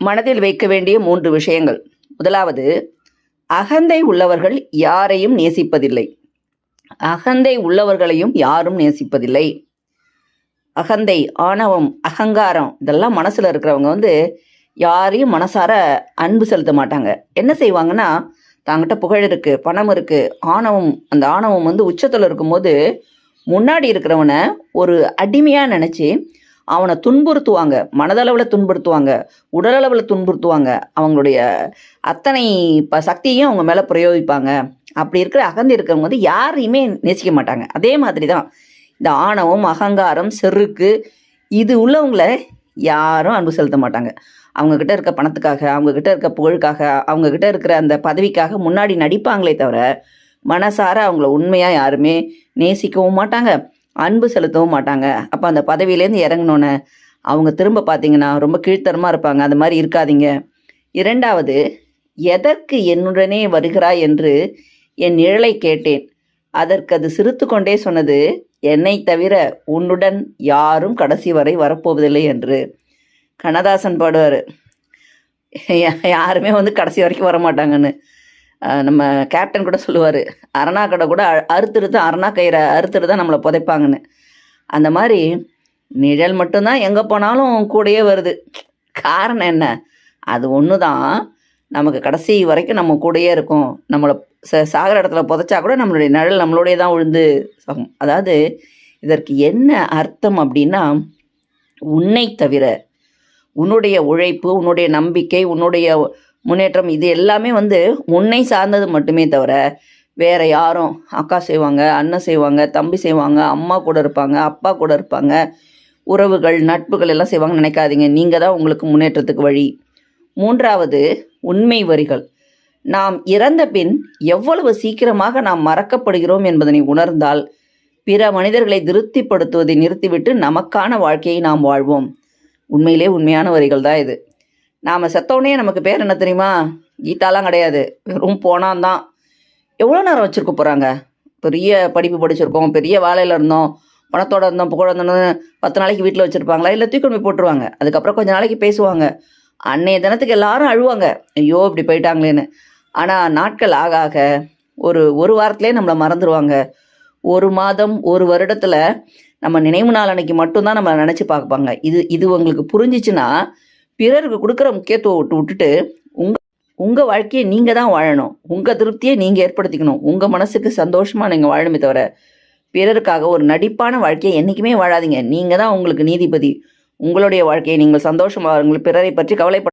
மனதில் வைக்க வேண்டிய மூன்று விஷயங்கள். முதலாவது அகந்தை உள்ளவர்கள் யாரையும் நேசிப்பதில்லை. அகந்தை உள்ளவர்களையும் யாரும் நேசிப்பதில்லை. அகந்தை ஆணவம் அகங்காரம் இதெல்லாம் மனசில் இருக்கிறவங்க வந்து யாரையும் மனசார அன்பு செலுத்த மாட்டாங்க. என்ன செய்வாங்கன்னா தாங்கிட்ட புகழ் இருக்குது பணம் இருக்குது ஆணவம் அந்த ஆணவம் வந்து உச்சத்தில் இருக்கும்போது முன்னாடி இருக்கிறவனை ஒரு அடிமையாக நினச்சி அவனை துன்புறுத்துவாங்க. மனதளவில் துன்புறுத்துவாங்க. உடலளவில் துன்புறுத்துவாங்க. அவங்களுடைய அத்தனை ப சக்தியும் அவங்க மேலே பிரயோகிப்பாங்க. அப்படி இருக்கிற அகந்தை இருக்கிறவங்க வந்து யாரையுமே நேசிக்க மாட்டாங்க. அதே மாதிரி தான் இந்த ஆணவம் அகங்காரம் செருக்கு இது உள்ளவங்கள யாரும் அன்பு செலுத்த மாட்டாங்க. அவங்கக்கிட்ட இருக்க பணத்துக்காக அவங்கக்கிட்ட இருக்க புகழுக்காக அவங்கக்கிட்ட இருக்கிற அந்த பதவிக்காக முன்னாடி நடிப்பாங்களே தவிர மனசார அவங்கள உண்மையாக யாருமே நேசிக்கவும் மாட்டாங்க. அன்பு செலுத்தவும் மாட்டாங்க. அப்போ அந்த பதவியிலேருந்து இறங்கினோன்னே அவங்க திரும்ப பார்த்தீங்கன்னா ரொம்ப கீழ்த்தரமாக இருப்பாங்க. அந்த மாதிரி இருக்காதீங்க. இரண்டாவது எதற்கு என்னுடனே வருகிறாய்? என்று என் நிழலை கேட்டேன். அதற்கு அது சிரித்து கொண்டே சொன்னது என்னை தவிர உன்னுடன் யாரும் கடைசி வரை வரப்போவதில்லை என்று. கண்ணதாசன் பாடுவார் யாருமே வந்து கடைசி வரைக்கும் வர மாட்டாங்கன்னு நம்ம கேப்டன் கூட சொல்லுவார் அரணா கடை கூட அ- அறுத்துட்டு தான் அரணா கயிறை அறுத்துட்டு தான் நம்மளை புதைப்பாங்கன்னு. அந்த மாதிரி நிழல் மட்டும்தான் எங்கே போனாலும் கூடயே வருது. காரணம் என்ன? அது ஒன்று தான் நமக்கு கடைசி வரைக்கும் நம்ம கூடயே இருக்கும். நம்மளை ச சாகிற இடத்துல புதைச்சா கூட நம்மளுடைய நிழல் நம்மளோடைய தான் விழுந்து சாகும். அதாவது இதற்கு என்ன அர்த்தம் அப்படின்னா உன்னை தவிர உன்னுடைய உழைப்பு உன்னுடைய நம்பிக்கை உன்னுடைய முன்னேற்றம் இது எல்லாமே வந்து உன்னை சார்ந்தது மட்டுமே தவிர வேற யாரும் அக்கா செய்வாங்க அண்ணன் செய்வாங்க தம்பி செய்வாங்க அம்மா கூட இருப்பாங்க அப்பா கூட இருப்பாங்க. உறவுகள் நட்புகள் எல்லாம் செய்வாங்கன்னு நினைக்காதீங்க. நீங்கள் தான் உங்களுக்கு முன்னேற்றத்துக்கு வழி. மூன்றாவது உண்மை வரிகள். நாம் இறந்த பின் எவ்வளவு சீக்கிரமாக நாம் மறக்கப்படுகிறோம் என்பதனை உணர்ந்தால் பிற மனிதர்களை திருப்திப்படுத்துவதை நிறுத்திவிட்டு நமக்கான வாழ்க்கையை நாம் வாழ்வோம். உண்மையிலே உண்மையான வரிகள் தான் இது. நாம் செத்தோடனே நமக்கு பேர் என்ன தெரியுமா? கீதாலாம் கிடையாது. வெறும் போனான் தான் எவ்வளோ நேரம் வச்சுருக்க போகிறாங்க பெரிய படிப்பு படிச்சிருக்கோம் பெரிய வேலையில் இருந்தோம் பணத்தோட இருந்தோம் புகழ இருந்தோம்னு பத்து நாளைக்கு வீட்டில் வச்சுருப்பாங்களா? இல்லை தூக்கி போய் போட்டுருவாங்க. அதுக்கப்புறம் கொஞ்ச நாளைக்கு பேசுவாங்க. அன்னைய தினத்துக்கு எல்லாரும் அழுவாங்க. ஐயோ இப்படி போயிட்டாங்களேன்னு. ஆனால் நாட்கள் ஆக ஆக ஒரு ஒரு வாரத்துலேயே நம்மளை மறந்துடுவாங்க ஒரு மாதம் ஒரு வருடத்தில் நம்ம நினைவு நாள் அன்னைக்கு மட்டும்தான் நம்ம நினச்சி பார்ப்பாங்க. இது இது உங்களுக்கு புரிஞ்சிச்சுன்னா பிறருக்கு கொடுக்குற முக்கியத்துவம் விட்டு விட்டுட்டு உங்கள் உங்கள் வாழ்க்கையை நீங்கள் தான் வாழணும். உங்கள் திருப்தியை நீங்கள் ஏற்படுத்திக்கணும். உங்கள் மனசுக்கு சந்தோஷமாக நீங்கள் வாழணுமே தவிர பிறருக்காக ஒரு நடிப்பான வாழ்க்கையை என்றைக்குமே வாழாதீங்க. நீங்கள் தான் உங்களுக்கு நீதிபதி. உங்களுடைய வாழ்க்கையை நீங்கள் சந்தோஷமாக பிறரை பற்றி கவலைப்பட